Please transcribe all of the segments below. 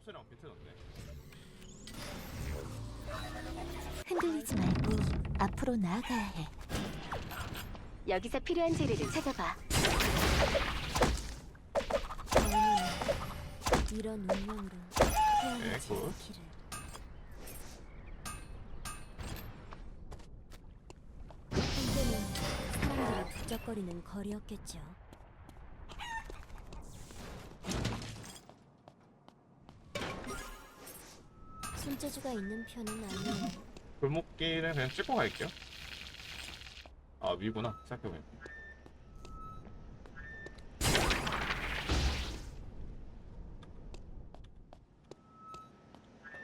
옥선이랑 비트던데. 흔들리지 말고 앞으로 나아가야 해. 여기서 필요한 재료를 찾아봐. 이런 운명으로 태어나지 에구. 않기를. 한때는 사람들이 북적거리는 거리였겠죠. 재주가 있는 편은 아니에요. 골목길은 그냥 찍고 갈게요. 아 위구나 생각해보니까.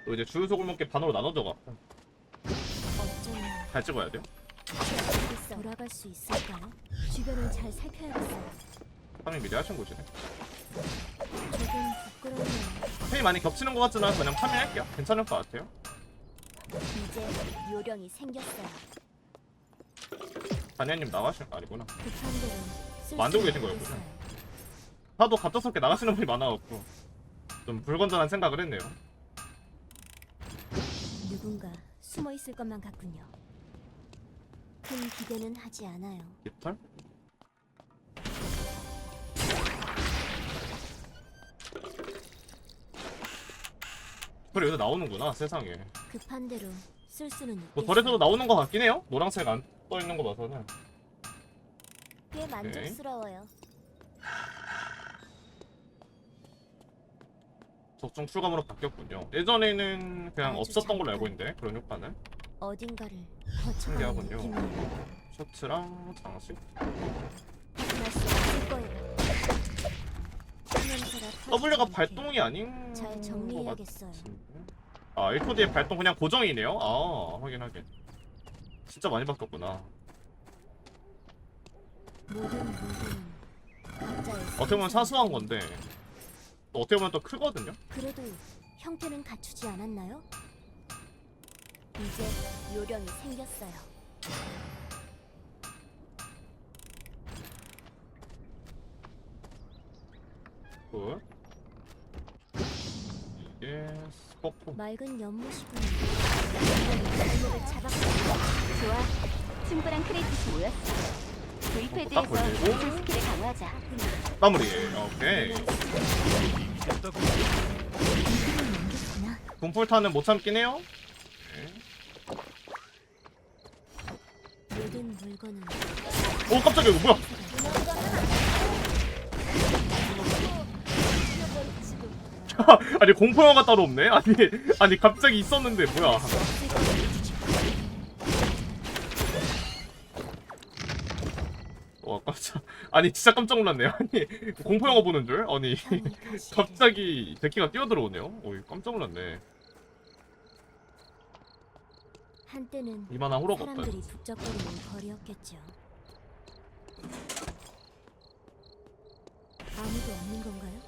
또 이제 주유소 골목길 반으로 나눠져 가. 어쩌면 잘 찍어야 돼요. 돌아갈 수 있을까요? 주변을 잘 살펴야겠어요. 파밍 미리 하신 곳이네. 조금 부끄럽네요. 템이 많이 겹치는 것 같지는 않아서 그냥 파밍할게요. 괜찮을 것 같아요. 이제 요령이 생겼어요. 다니엘님 나가신 거 아니구나. 쓸 만들고 수 계신 거였구나. 있겠어요. 하도 갑작스럽게 나가시는 분이 많아갖고 좀 불건전한 생각을 했네요. 누군가 숨어 있을 것만 같군요. 큰 기대는 하지 않아요. 깃털? 깃털이 여기서 나오는구나 세상에. 급한 대로 쓸 수는. 뭐 덜에서도 나오는 것 같긴 해요. 노란색 안 떠 있는 거 봐서는. 꽤 만족스러워요. 적중 출감으로 바뀌었군요. 예전에는 그냥 아주 없었던 걸로. 알고 있는데 그런 효과는 어딘가를 거쳐가는 신기하군요. 느낌이에요. 셔츠랑 장식. W가 발동이 아닌 잘 것 정리해야겠어요. 같은데. 아 1코드의 발동 그냥 고정이네요. 아 확인 확인. 진짜 많이 바뀌었구나. 모든 물건은 각자의 어떻게 보면 사소한 건데 또 어떻게 보면 또 크거든요. 그래도 형태는 갖추지 않았나요? 이제 요령이 생겼어요. 굿. 이게 스포프. 맑은 연못이군요. 좋아. 충분한 크레딧이 모였어. 딱 V-패드에서 걸리고. 기술 스킬을 강화하자. 마무리. 오케이. 이들을 넘겼구나. 분풀타는 못 참긴 해요. 모든 물건은 오 깜짝이야 이거 뭐야? 아니 공포 영화가 따로 없네. 아니 아니 갑자기 있었는데 뭐야? 와 깜짝. 아니 진짜 깜짝 놀랐네요. 아니 공포 영화 보는 줄. 아니 갑자기 데키가 뛰어들어오네요. 오이 깜짝 놀랐네. 한때는 이만한 호러가 없다. 사람들이 북적거리는 거리였겠죠. 아무도 없는 건가요?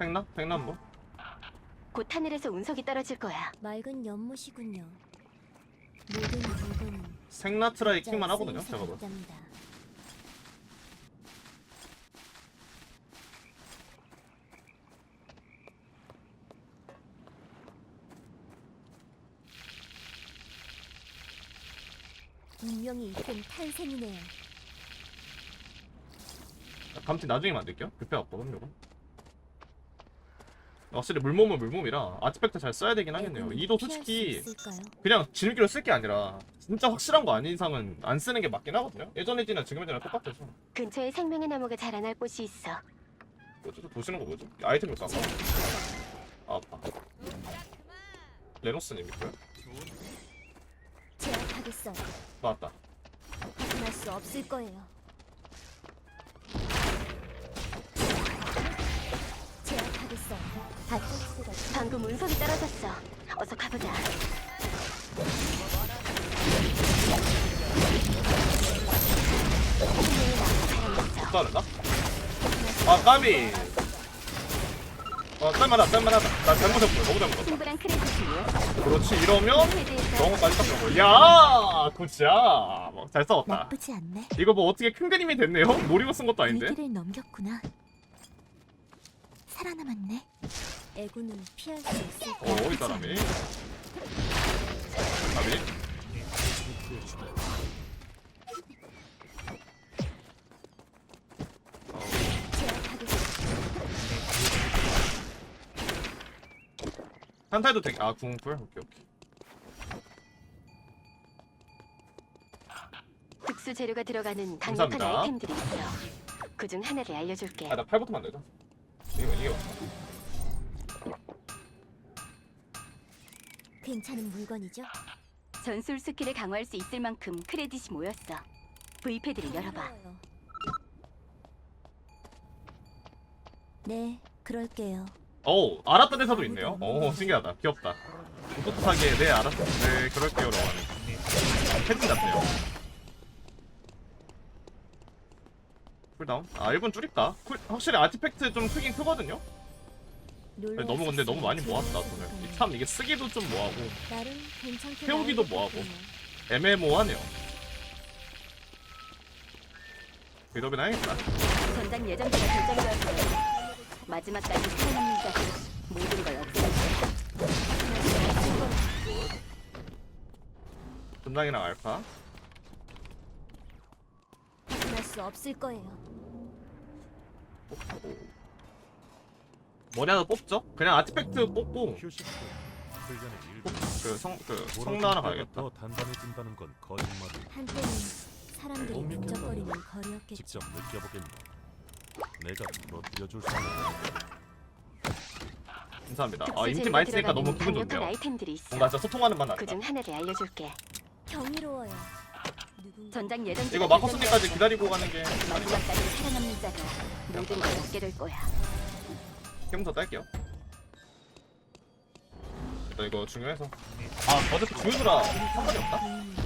팽나? 팽나 뭐? 곧 하늘에서 운석이 떨어질 거야. 맑은 연못이군요. 모든 물건은 생나트라이 각자의 킹만 하거든요. 제가 봐. 운명이 이끈 탄생이네요. 감티 나중에 만들게요. 급해갖거든 요거. 확실히 물몸은 물몸이라 아티팩트 잘 써야 되긴 하겠네요. 이도 솔직히? 그냥 지름길로 쓸 게 아니라 진짜 확실한 거 아닌 이상은 안 쓰는 게 맞긴 하거든요. 예전에 지나 지금의 지나 똑같아서. 근처에 생명의 나무가 자라날 곳이 있어. 또 보시는 거 뭐지? 아이템을 까봐. 아, 아파. 레노스님이고요. 제압하겠어요. 나왔다. 확인할 수 없을 거예요. 방금 운석이 떨어졌어. 어서 가보자. 자라났어. 따르나? 아, 까미. 아, 짤만하다, 짤만하다. 나 잘못했고, 너무 잘못했다. 충분한 크레딧이 모였어. 그렇지, 이러면 영어까지 딱 들어가. 야, 굿이야. 뭐, 잘 싸웠다. 나쁘지 않네. 이거 뭐 어떻게 큰 그림이 됐네요? 노리고 쓴 것도 아닌데. 위기를 넘겼구나. 살아남았네. 애구는 피할 수 있을 어 거야. 어디 사람이? 가비? 어. 한타에도 되게 아 궁풀 오케이 오케이. 특수 재료가 들어가는 강력한 감사합니다. 아이템들이 있어. 그중 하나를 알려줄게. 아나 팔부터 만들자. 이거 이게. 괜찮은 물건이죠? 전술 스킬을 강화할 수 있을 만큼 크레딧이 모였어. V패드를 열어봐. 네, 그럴게요. 어 알았던 대사도 있네요. 어 신기하다. 귀엽다. 풋풋하게 네 알았어. 네 그럴게요라고 하는. 패딩 같네요. 쿨다운. 아 1분 줄일까? 쿨, 확실히 아티팩트 좀 크긴 크거든요. 놀러 너무 근데 너무 많이. 모았다 돈을. 이참 이게 쓰기도 좀 뭐하고 나름 괜찮게 태우기도 뭐하고. 같군요. 애매모호하네요. 빌업이나 해야겠다. 전장 예정지가 결정되었어. 마지막까지 살아남는 자들 모든 걸 없애는 전장이랑 알파. 벗어날 수 없을 거예요. 뽑고. 머리 하나 뽑죠? 그냥 아티팩트 뽑고 훈련의 일부 그성 그 성나 하나 가야겠다. 더 단단해진다는 건 거짓말이 한때는 사람들이 못 믿겠다. 북적거리는 거리였겠죠. 직접 느껴보겠네. 내가 부러뜨려줄 수 있는 감사합니다. 아 임팀 많이 쓰니까 너무 기분 강력한 좋네요. 아이템들이 있어. 뭔가 진짜 소통하는 맛 난다. 그중 하나를 알려줄게. 경이로워요. 누군가 전장 예정지가 이거 마커스님까지. 기다리고 가는 게? 마지막까지 살아남는 자가 모든 걸 얻게 될 거야. 캠부터 딸게요. 일단 이거 중요해서. 아 어차피 중요도라 상관이 없다? 음,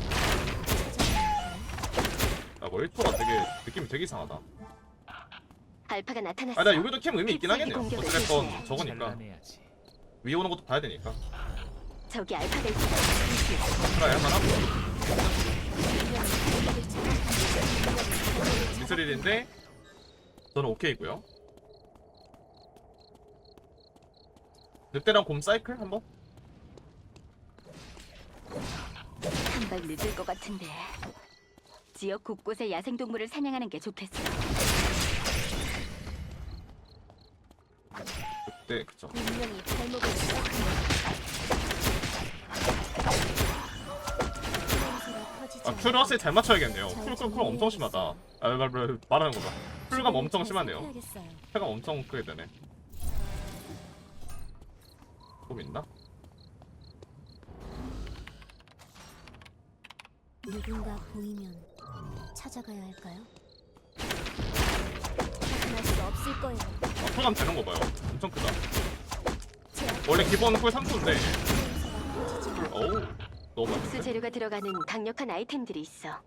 야뭐 1초가 되게 느낌이 되게 이상하다. 알파가 나타났어. 아 나 여기도 캠 의미 있긴 하겠네요. 실시해. 저거니까 위에 오는 것도 봐야 되니까. 저기 알파가 있어. 그래 할만하고. 미스릴인데 저는 오케이고요. 늑대랑 곰 사이클 한번? 한 발 늦을 것 같은데. 지역 곳곳에 야생동물을 사냥하는 게 좋겠어. 늑대 그쵸. 분명히 발목을 아 큐를 확실히 잘 맞춰야겠네요. 쿨쿨쿨 엄청 심하다. 아 말, 말하는 거다. 쿨감 엄청 심하네요. 패가 엄청 크게 되네. 곰 있나? 누군가 보이면 찾아가야 할까요? 수 없을 거예요. 아, 쿨감 되는 거 봐요. 엄청 크다. 원래 기본 쿨 3초인데 냄새가 퍼지지 않게 어우 너무 특수 많은데? 재료가 들어가는 강력한 아이템들이 있어.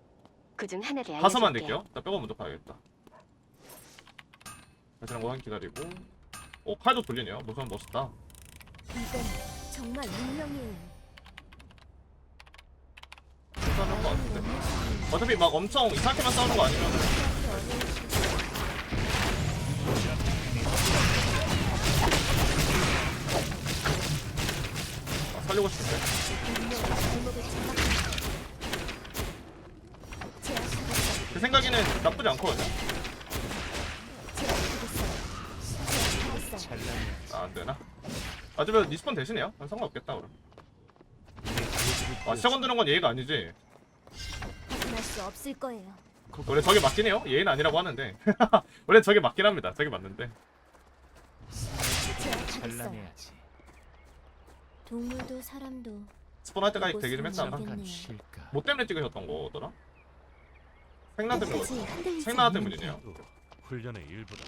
그 중 하나를 알려줄게. 가서 만들게요. 나 뼈가 먼저 봐야겠다. 다시는 거한 기다리고. 오 칼도 돌리네요. 무슨 멋있다. 이건 정말 운명이에요. 괜찮을 것 같은데. 어차피 막 엄청 이상하게만 싸우는 거 아니면 아, 살리고 싶은데. 제 생각에는 나쁘지 않거든요. 아, 안 되나? 아주면 리스폰 대신해요? 난 상관없겠다 그럼. 아 시작 건드는 건 예의가 아니지. 수 없을 거예요. 원래 저게 맞긴 해요. 예의는 아니라고 하는데. 원래 저게 맞긴 합니다. 저게 맞는데. 제압하겠어요. 동물도 사람도 스폰 할 때까지 대기 좀 했다가. 알겠네요. 뭐 때문에 찍으셨던 거더라? 생나 때문에. 흔들리지 생나 때문이네요. 훈련의 일부다.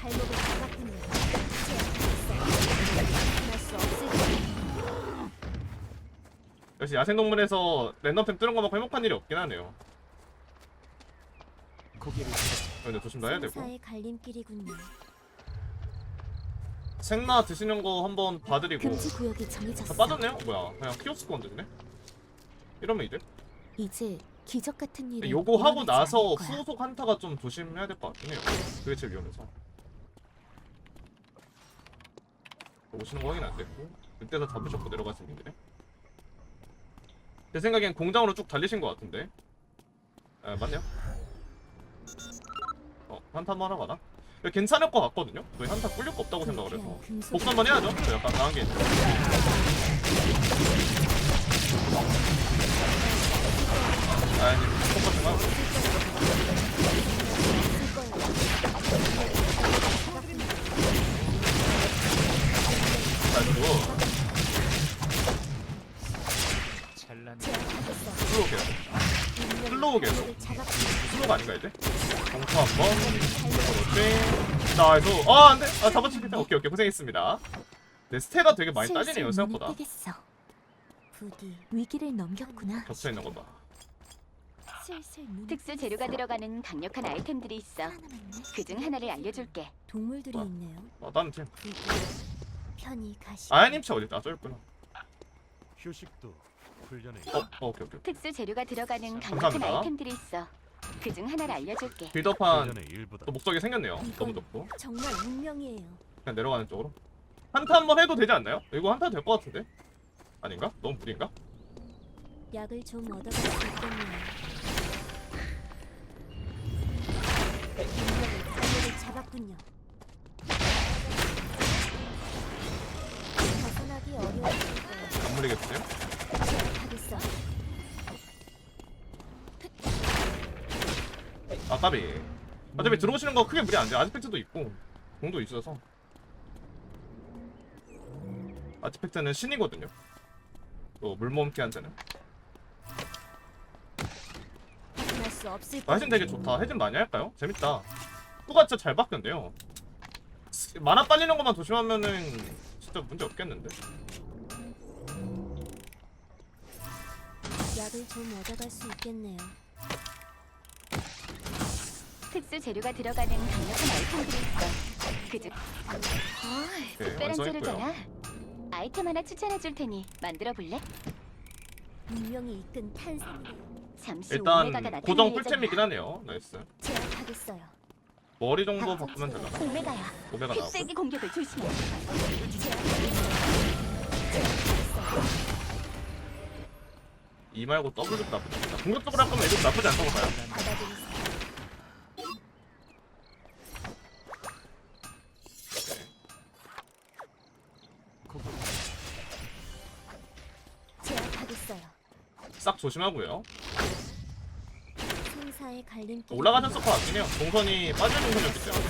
발목을 잡았군요. 수 없을. 역시 야생동물에서 랜덤템 뜨는 거만큼 행복한 일이 없긴 하네요. 근데 조심 다 해야 되고. 갈림길이군요. 생나 드시는 거 한번 봐드리고. 금지 구역이 다 정해졌어. 빠졌네요? 뭐야? 그냥 키오스크 건드리네? 이러면 이제? 이제 기적 같은 일이 요거 하고 일어나지 나서 않을 거야. 후속 한타가 좀 조심해야 될 것 같긴 해요. 그게 제일 위험해서. 오시는 거 확인 안 됐고 그때 다 잡으셨고 길에. 제 생각엔 공장으로 쭉 달리신 것 같은데. 아 맞네요. 어 한번 하나? 이거 괜찮을 것 같거든요. 저희 한타 꿀릴 거 없다고 생각을 해서. 한번 해야죠. 저 약간 강한 게 있는. 아니, 똑같은 거. 아이고, 슬로우 계속. 슬로우 계속. 슬로우가 아닌가 이제? 공포 한 번. 그렇지. 나이스. 아, 안 돼. 아, 잡아치겠다. 오케이, 오케이. 고생했습니다. 네, 스테가 되게 많이 슬슬 딸리네요, 생각보다. 부디 위기를 넘겼구나. 겹쳐 있는 거 봐. 슬슬 눈이 특수 재료가 들어가는 강력한 아이템들이 있어. 하나 남았네. 그중 하나를 알려줄게. 동물들이 와. 있네요. 어, 다른 팀. 부디 편히 가시. 아야님 차 어딨다? 아, 저 있구나. 휴식도 훈련의 어, 어, 오케이, 오케이. 특수 재료가 들어가는 강력한 감사합니다. 아이템들이 있어. 그 중 하나를 알려줄게. 훈련의 일부다. 또 목적이 생겼네요. 너무 좋고. 정말 운명이에요. 그냥 내려가는 쪽으로. 한타 한번 해도 되지 않나요? 이거 한타 될 것 같은데? 아닌가? 너무 무리인가? 약을 좀 얻어갈 수 있겠네요. 분명히 잡았군요. 안 물리겠어요? 아, 까비. 어차피 들어오시는 거 크게 무리 안 돼. 아티팩트도 있고, 공도 있어서. 아티팩트는 신이거든요. 또 물몸기 한 자는. 벗어날 수 없을 아, 해진 되게 좋다. 해진 많이 할까요? 재밌다. 후가 진짜 잘 바뀌었네요. 만화 빨리는 것만 조심하면은 진짜 문제 없겠는데? 약을 좀 얻어갈 수 있겠네요. 특수 재료가 들어가는 강력한 아이템들이 있어. 그중 특별한. 재료잖아. 아이템 하나 추천해 줄 테니 만들어 볼래? 운명이 이끈 탄생이에요. 잠시 일단 오메가가 나타날 고정 예정이야. 꿀템이긴 하네요. 나이스. 제압하겠어요. 머리 정도 바꾸면 되려나? 오메가야. 오메가. 휩쓸기 공격을 조심해. 이 말고 더블도 나쁘지 않다. 공격적으로 할 거면 애도 나쁘지 않다고 봐요. 제압하겠어요. 싹 조심하고요. 생사의 갈림길. 올라가셨을 것 같긴 해요. 동선이 빠진 동선이었기 때문에.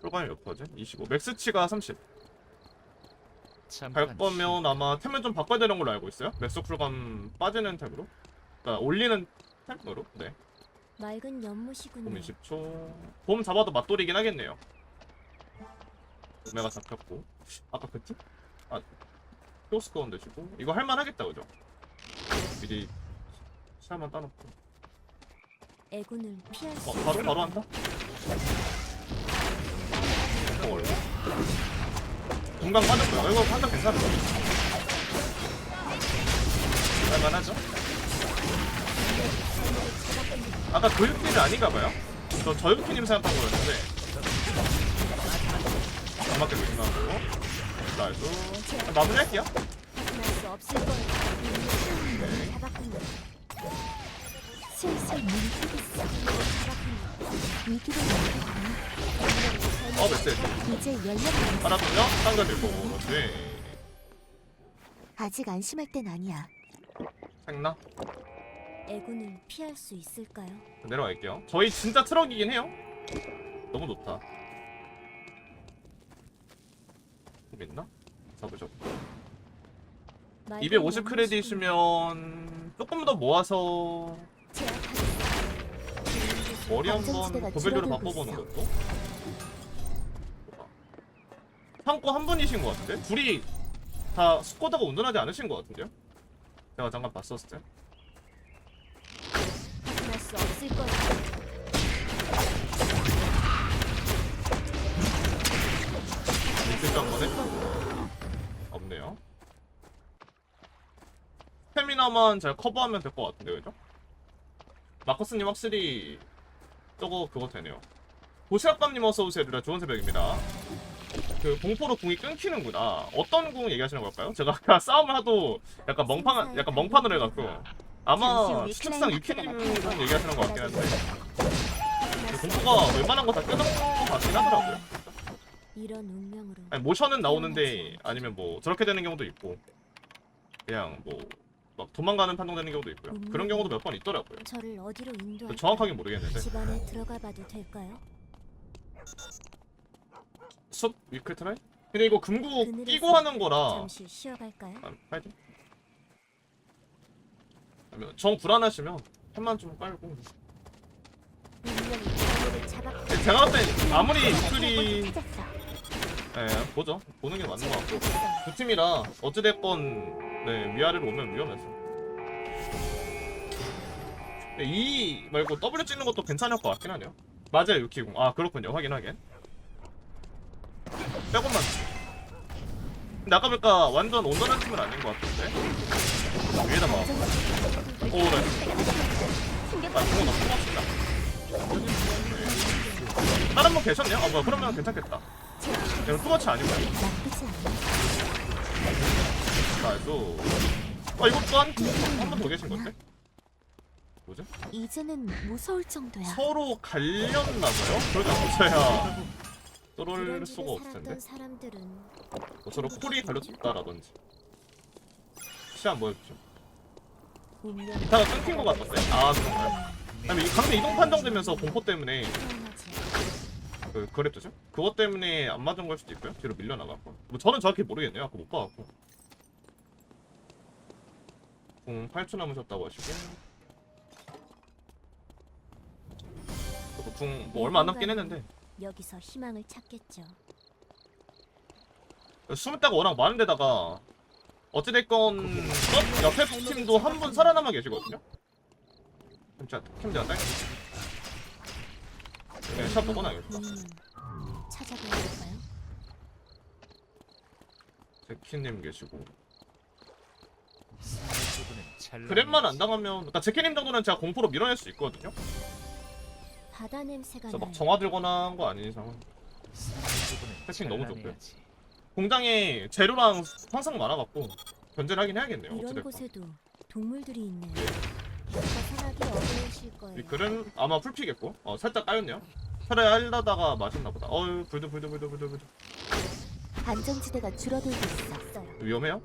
풀감이 몇 퍼지? 25. 맥스치가 30. 갈 거면 아마 템을 좀 바꿔야 되는 걸로 알고 있어요. 맥스 풀감 빠지는 템으로. 그러니까 올리는 템으로. 네. 맑은 연못이군요. 봄 20초. 봄 잡아도 맞돌이긴 하겠네요. 오메가 잡혔고. 아까 그 팀? 아, 히오스 거운 되시고. 이거 할만하겠다, 그죠? 미리 시야만 따놓고. 애군을 피할 수 어, 바로, 바로 한다? 어, 원래. 공간. 이거 판단 괜찮은 거 할만하죠? 아까 교육팀이 아닌가 봐요? 저 저육팀 생각한 거였는데. 안 맞게 조심하고. 나이스. 마무리할게요. 없을. 어. 이제 열렸네. 빨았군요. 딴거 들고. 그렇지. 아직 안심할 땐 아니야. 생나? 애군을 피할 수 있을까요? 내려갈게요. 저희 진짜 트럭이긴 해요. 너무 좋다. 좀 있나? 잡으죠. 맑은 250 연못이군요. 크레딧이면 조금 더 모아서. 머리 한번 줄어들고 바꿔보는. 것도. 참고 한 분이신 것 같은데? 둘이 다 스쿼드가 운전하지 않으신 것 같은데요? 제가 잠깐 봤었을 때. 벗어날 수 없을. 있을까 한번에? 없네요. 스태미나 하나만 잘 커버하면 될 것 같은데 그죠? 마커스님 확실히 저거 그거 되네요. 도시락감님 어서 오세요. 누나 좋은 새벽입니다. 그 공포로 궁이 끊기는구나. 어떤 궁 얘기하시는 걸까요? 제가 아까 싸움을 하도 약간 멍판 약간 멍판을 해갖고 아마 추측상 유키님 궁 얘기하시는 것 같긴 한데 그 공포가 웬만한 거 다 끊은 것 같긴 하더라고요. 아니 모션은 나오는데 아니면 뭐 저렇게 되는 경우도 있고 그냥 뭐 막 도망가는 판정되는 경우도 있고요. 그런 경우도 몇 번 있더라고요. 저를 어디로 인도할 정확하게 모르겠는데 집 안에 들어가 봐도 될까요? 숲 위클 트라이? 근데 이거 금구 끼고 하는 거라 잠시 쉬어갈까요? 아, 파이팅 아니면 정 불안하시면 펜만 좀 깔고 근데 제가 봤을 때 아무리 위클이 찾았어. 예 보죠 보는 게 맞는 것 같고 두 팀이라 어찌됐건 네 위아래로 오면 위험해서 근데 E 말고 W 찍는 것도 괜찮을 것 같긴 하네요 맞아요 유키공 아 그렇군요 확인하게 빼고만 근데 아까 보니까 완전 온전한 팀은 아닌 것 같은데 위에다 막 오, 네. 아, 그거 나 고맙습니다. 다른 분 계셨네요? 아, 뭐야, 그러면 괜찮겠다. 이거 투머치 아니고요. 나이스. 아, 이거 또한한 분더 계신 건데? 뭐지? 이제는 무서울 정도야. 서로 갈렸나봐요? 그러지 않고서야 그런 수가 집에 없을 텐데. 살았던 사람들은 뭐 서로 콜이 갈렸다라든지. 뭐였죠? 운명이 기타가 끊긴 것 같던데? 아, 그런가요? 아니, 이 강제 이동 판정되면서 공포 때문에 태어나지 그 그랬죠? 그것 때문에 안 맞은 걸 수도 있고요. 뒤로 밀려나갔고. 뭐 저는 정확히 모르겠네요. 아까 못 봐갖고. 공 8초 남으셨다고 하시고. 궁뭐 얼마 안 남긴 했는데 여기서 희망을 찾겠죠. 숨을 데가 워낙 많은데다가 어찌됐건 저 옆에 팀도 한 분 살아남아 계시거든요. 진짜 팀 제가 딸. 네, 샷 보고 나야겠다. 음, 찾아봐야 할까요? 제키님 계시고. 그랩만 안 당하면 그러니까 제키님 정도는 제가 공포로 밀어낼 수 있거든요. 바다 냄새가 그래서. 막 정화 들거나 한 거 아닌 이상은 패싱 너무 좋고요. 공장에 재료랑 항상 많아갖고 견제를 하긴 해야겠네요. 이런 어찌됐건. 곳에도 동물들이 있네요. 어려우실 거예요. 이 글은 아마 풀피겠고 어 살짝 까였네요. 차라리 하려다가 맞았나 보다. 어유 불도 불도 불도 불도 불도 안정지대가 줄어들고 있어. 위험해요?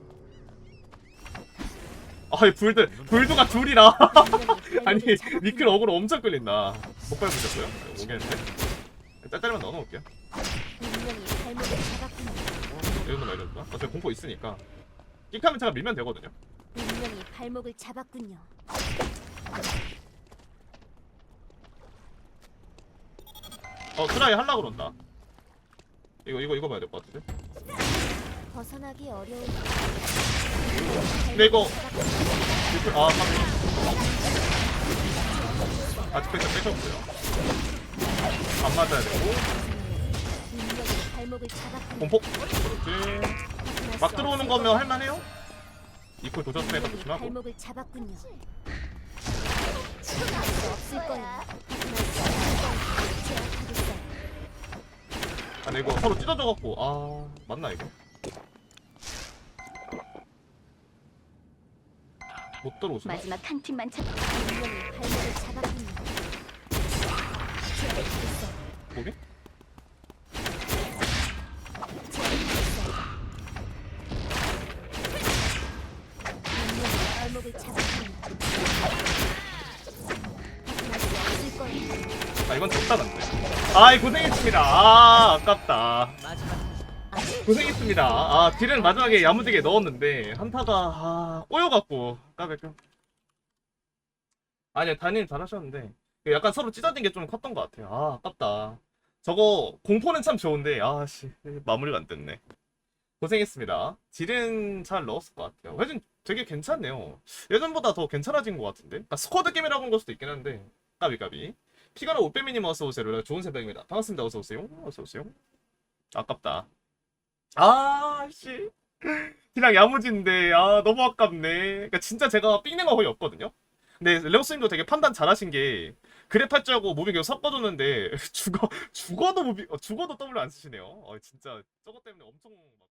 아이 불들 불도가 둘이라 아니 미클 어그로 엄청 끌린다. 폭발 부셨고요. 오겠는데 짤짤만 넣어놓을게요. 잡았군요. 이런도 말이었나? 어차피 공포 있으니까 끽하면 제가 밀면 되거든요. 운명이 발목을 잡았군요. 어 트라이 할라 그런다. 이거 이거 이거 봐야 될 것 같은데. 벗어나기 어려운. 근데 이거 아 깜짝이야. 아직 빼셔 빼셨고요. 안 맞아야 되고. 공포 그렇지. 막 들어오는 거면 할만해요? 이퀄 도전 스나이퍼 운명이 조심하고 발목을 잡았군요. 아니 이거 서로 찢어져갖고 아 맞나 이거? 못 들어오시나? 마지막 한 팀만 찾. 운명이 발목을 잡았군요. 거기? 운명이 발목을 잡았군요. 거예요. 아 이건 적다 근데 아이 고생했습니다 아 아깝다 고생했습니다. 아 딜은 마지막에 야무지게 넣었는데 한타가 아 꼬여갖고 까백까. 아니야 단님 잘하셨는데 약간 서로 찢어진 게 좀 컸던 것 같아요. 아 아깝다. 저거 공포는 참 좋은데 아씨 마무리가 안 됐네. 고생했습니다. 딜은 잘 넣었을 것 같아요. 회진 되게 괜찮네요. 예전보다 더 괜찮아진 것 같은데? 그러니까 스쿼드 게임이라고 한 걸 수도 있긴 한데. 까비까비. 피가나 올빼미님 어서오세요. 좋은 새벽입니다. 반갑습니다. 어서오세요. 어서오세요. 아깝다 아 씨 그냥 야무진데 아 너무 아깝네. 그러니까 진짜 제가 삥내가 거의 없거든요. 근데 레오스님도 되게 판단 잘하신 게 알고 무빙 계속 섞어줬는데 죽어 죽어도 무빙 어, 죽어도 더블 안 쓰시네요. 어, 진짜 저것 때문에 엄청 막